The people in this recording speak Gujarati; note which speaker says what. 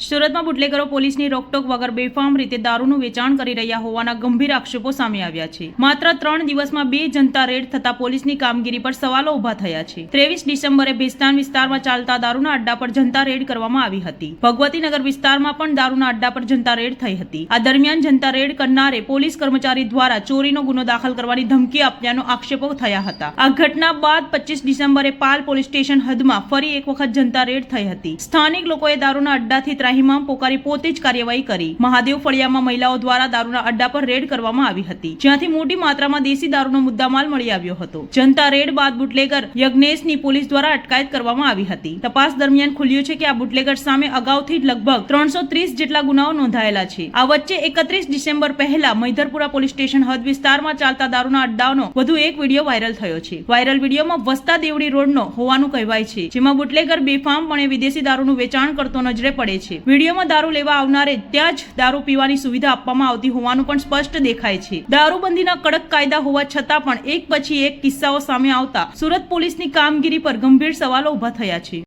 Speaker 1: સુરતમાં બુટલેગરો પોલીસની રોકટોક વગર બેફામ રીતે દારૂનું વેચાણ કરી રહ્યા હોવાના ગંભીર આક્ષેપો સામે આવ્યા છે. માત્ર ત્રણ દિવસમાં બે જનતા રેડ થતા પોલીસની કામગીરી પર સવાલો ઊભા થયા છે. ત્રેવીસ ડિસેમ્બરે ભેસ્તાન વિસ્તારમાં ચાલતા દારૂના અડ્ડા પર જનતા રેડ કરવામાં આવી હતી. ભગવતીનગર વિસ્તારમાં પણ દારૂના અડ્ડા પર જનતા રેડ થઈ હતી. આ દરમિયાન જનતા રેડ કરનારે પોલીસ કર્મચારી દ્વારા ચોરીનો ગુનો દાખલ કરવાની ધમકી આપ્યાનો આક્ષેપો થયા હતા. આ ઘટના બાદ પચીસ ડિસેમ્બરે પાલ પોલીસ સ્ટેશન હદમાં ફરી એક વખત જનતા રેડ થઈ હતી. સ્થાનિક લોકોએ દારૂના અડ્ડાથી ત્રાહિમામ પોકારી પોતે જ કાર્યવાહી કરી. મહાદેવ ફળિયામાં મહિલાઓ દ્વારા દારૂના અડ્ડા પર રેડ કરવામાં આવી હતી. જ્યાંથી મોટી માત્રામાં દેશી દારૂનો મુદ્દામાલ મળી આવ્યો હતો. જનતા રેડ બાદ બુટલેગર યજ્ઞેશની પોલીસ દ્વારા અટકાયત કરવામાં આવી હતી. તપાસ દરમિયાન ખુલ્યું છે કે આ બુટલેગર સામે અગાઉથી જ લગભગ ત્રણસો ત્રીસ જેટલા ગુનાઓ નોંધાયેલા છે. આ વચ્ચે એકત્રીસ ડિસેમ્બર પહેલા મૈધરપુરા પોલીસ સ્ટેશન હદ વિસ્તારમાં ચાલતા દારૂના અડ્ડાનો વધુ એક વીડિયો વાયરલ થયો છે. વાયરલ વિડીયોમાં વસ્તા દેવડી રોડનો હોવાનું કહેવાય છે, જેમાં બુટલેગર બેફામપણે વિદેશી દારૂનું વેચાણ કરતો નજરે પડે છે વિડીયોમાં દારૂ લેવા આવનારે ત્યાં જ દારૂ પીવાની સુવિધા આપવામાં આવતી હોવાનું પણ સ્પષ્ટ દેખાય છે. દારૂબંધીના કડક કાયદા હોવા છતાં પણ એક પછી એક કિસ્સાઓ સામે આવતા સુરત પોલીસની કામગીરી પર ગંભીર સવાલો ઊભા થયા છે.